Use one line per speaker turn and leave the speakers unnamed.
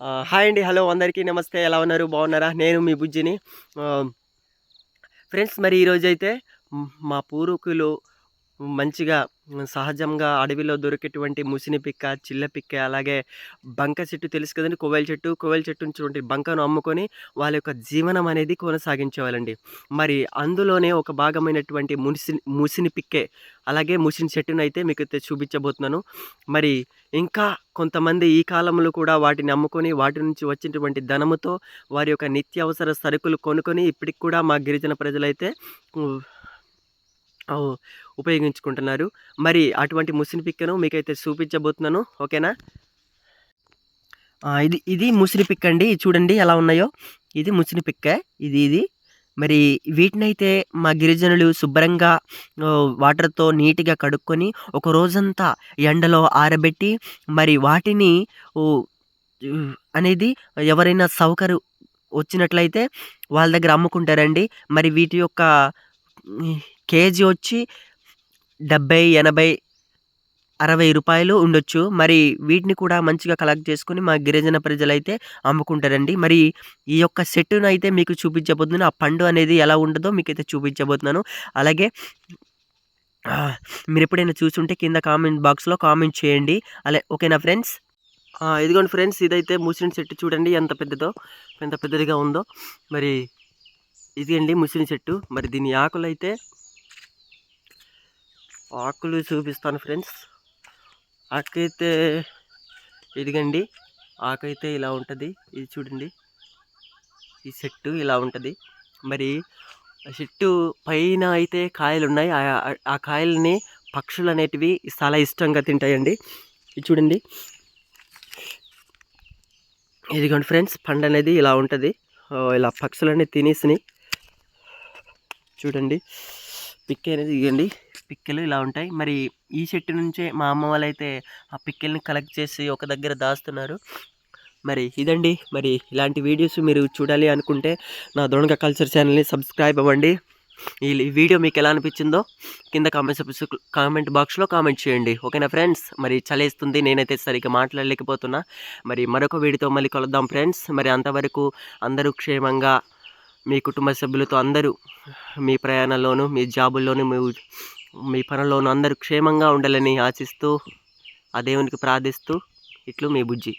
Hi అండి. Hello అందరికీ నమస్తే. ఎలా ఉన్నారు? బాగున్నారా? నేను మీ బుజ్జిని. ఫ్రెండ్స్ మరి ఈరోజైతే మా పూర్వీకులు మంచిగా సహజంగా అడవిలో దొరికేటువంటి ముసిని పిక్క చిల్ల పిక్క అలాగే బంక చెట్టు తెలుసు కదండి కొవ్వెల చెట్టు. కొవ్వెల చెట్టు నుంచి బంకను అమ్ముకొని వాళ్ళ యొక్క జీవనం అనేది కొనసాగించేవాళ్ళండి. మరి అందులోనే ఒక భాగమైనటువంటి ముసి ముసిని పిక్కే అలాగే ముసిని చెట్టును అయితే మీకు చూపించబోతున్నాను. మరి ఇంకా కొంతమంది ఈ కాలంలో కూడా వాటిని అమ్ముకొని వాటి నుంచి వచ్చినటువంటి ధనముతో వారి యొక్క నిత్యావసర సరుకులు కొనుక్కొని ఇప్పటికి కూడా మా గిరిజన ప్రజలైతే ఉపయోగించుకుంటున్నారు. మరి అటువంటి ముసిని పిక్కను మీకైతే చూపించబోతున్నాను. ఓకేనా? ఇది ఇది ముసిరి పిక్క అండి చూడండి ఎలా ఉన్నాయో. ఇది ముసిరి పిక్క ఇది ఇది. మరి వీటినైతే మా గిరిజనులు శుభ్రంగా వాటర్తో నీట్గా కడుక్కొని ఒక రోజంతా ఎండలో ఆరబెట్టి మరి వాటిని అనేది ఎవరైనా సౌకర్యం వచ్చినట్లయితే వాళ్ళ దగ్గర అమ్ముకుంటారండి. మరి వీటి యొక్క కేజీ వచ్చి డెబ్బై ఎనభై అరవై రూపాయలు ఉండొచ్చు. మరి వీటిని కూడా మంచిగా కలెక్ట్ చేసుకుని మా గిరిజన ప్రజలైతే అమ్ముకుంటారండి. మరి ఈ యొక్క సెట్టును అయితే మీకు చూపించబోతున్నాను. ఆ పండు అనేది ఎలా ఉంటుందో మీకైతే చూపించబోతున్నాను. అలాగే మీరు ఎప్పుడైనా చూసుంటే కింద కామెంట్ బాక్స్లో కామెంట్ చేయండి. అలా ఓకేనా ఫ్రెండ్స్? ఇదిగోండి ఫ్రెండ్స్ ఇదైతే ముస్లిం చెట్టు చూడండి ఎంత పెద్దదో ఎంత పెద్దదిగా ఉందో. మరి ఇది అండి ముసిని చెట్టు మరి దీని ఆకులు అయితే ఆకులు చూపిస్తాను ఫ్రెండ్స్. ఆకైతే ఇదిగండి. ఆకైతే ఇలా ఉంటుంది. ఇది చూడండి. ఈ చెట్టు ఇలా ఉంటుంది. మరి ఆ చెట్టు పైన అయితే కాయలు ఉన్నాయి ఆ- ఆ- పక్షులు అనేటివి చాలా ఇష్టంగా తింటాయండి. ఇది చూడండి. ఇదిగోండి ఫ్రెండ్స్. పండు అనేది ఇలా ఉంటుంది. ఇలా పక్షులన్నీ తినేసినాయి. చూడండి. పిక్ అనేది ఇవ్వండి పిక్కెలు ఇలా ఉంటాయి. మరి ఈ చెట్టు నుంచే మా అమ్మ వాళ్ళు అయితే ఆ పిక్కల్ని కలెక్ట్ చేసి ఒక దగ్గర దాస్తున్నారు. మరి ఇదండి. మరి ఇలాంటి వీడియోస్ మీరు చూడాలి అనుకుంటే నా దొంగ కల్చర్ ఛానల్ని సబ్స్క్రైబ్ అవ్వండి. ఈ ఈ వీడియో మీకు ఎలా అనిపించిందో కింద కామెంట్స్ కామెంట్ బాక్స్లో కామెంట్ చేయండి. ఓకేనా ఫ్రెండ్స్? మరి చలేస్తుంది. నేనైతే సరిగ్గా మాట్లాడలేకపోతున్నా. మరి మరొక వీడియోతో మళ్ళీ కలుద్దాం ఫ్రెండ్స్. మరి అంతవరకు అందరూ క్షేమంగా మీ కుటుంబ సభ్యులతో అందరూ మీ ప్రయాణంలోనూ మీ జాబుల్లోనూ మీ మీ పనుల్లోనూ అందరూ క్షేమంగా ఉండాలని ఆశిస్తూ ఆ దేవునికి ప్రార్థిస్తూ ఇట్లు మీ బుజ్జి.